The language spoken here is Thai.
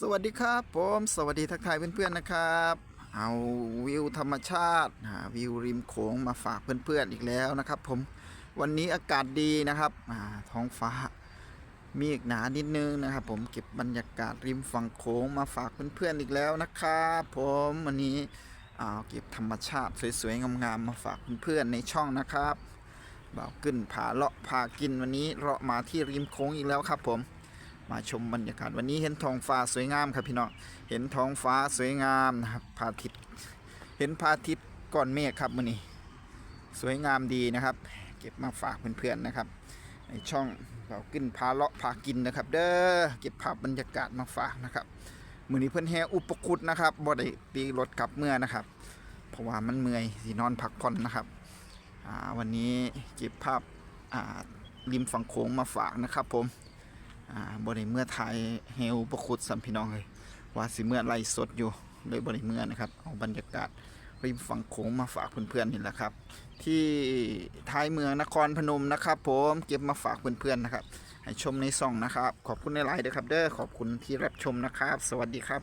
สวัสดีครับผมสวัสดีทักทายเพื่อนๆนะครับ เอาวิวธรรมชาติหาวิวริมโขงมาฝากเพื่อนๆอีกแล้วนะครับ ผมวันนี้อากาศดีนะครับท้องฟ้ามีอีกหนานิดนึงนะครับ ผมเก็บบรรยากาศริมฝั่งโขงมาฝากเพื่อนๆอีกแล้วนะครับผมวันนี้เอาเก็บธรรมชาติสวยๆงามๆมาฝากเพื่อนๆในช่องนะครับบ่าวขึ้นผาเลาะพากินวันนี้เลาะมาที่ริมโขงอีกแล้วครับผม มาชมบรรยากาศวันนี้เห็นท้องฟ้าสวยงามครับพี่น้องเห็นท้องฟ้าสวยงามนะครับพระอาทิตย์เห็นพระอาทิตย์ก่อนเมฆครับมื้อนี้สวยงามดีนะครับ เก็บมาฝากเพื่อนๆนะครับในช่องเราขึ้นพาเลาะพากินนะครับ เด้อเก็บภาพบรรยากาศมาฝากนะครับมื้อนี้เพิ่นแห่อุปคุตนะครับบ่ได้ตีรถกลับเมื่อนะครับ เพราะว่ามันเมื่อยสินอนพักผ่อนนะครับวันนี้เก็บภาพริมฝั่งโขงมาฝากนะครับผม อ่าบริเมื่อไทยเฮลประคุดสัมพี่น้องเลยว่าสิเมื่อไล่สดอยู่เลยบริเมื่อนะครับเอาบรรยากาศริมฝั่งโขงมาฝากเพื่อนๆนี่แหละครับ ที่ท้ายเมืองนครพนมนะครับ ผมเก็บมาฝากเพื่อนๆนะครับให้ชมในซ่องนะครับ ขอบคุณในไลน์ด้วยครับเด้อขอบคุณที่รับชมนะครับ สวัสดีครับ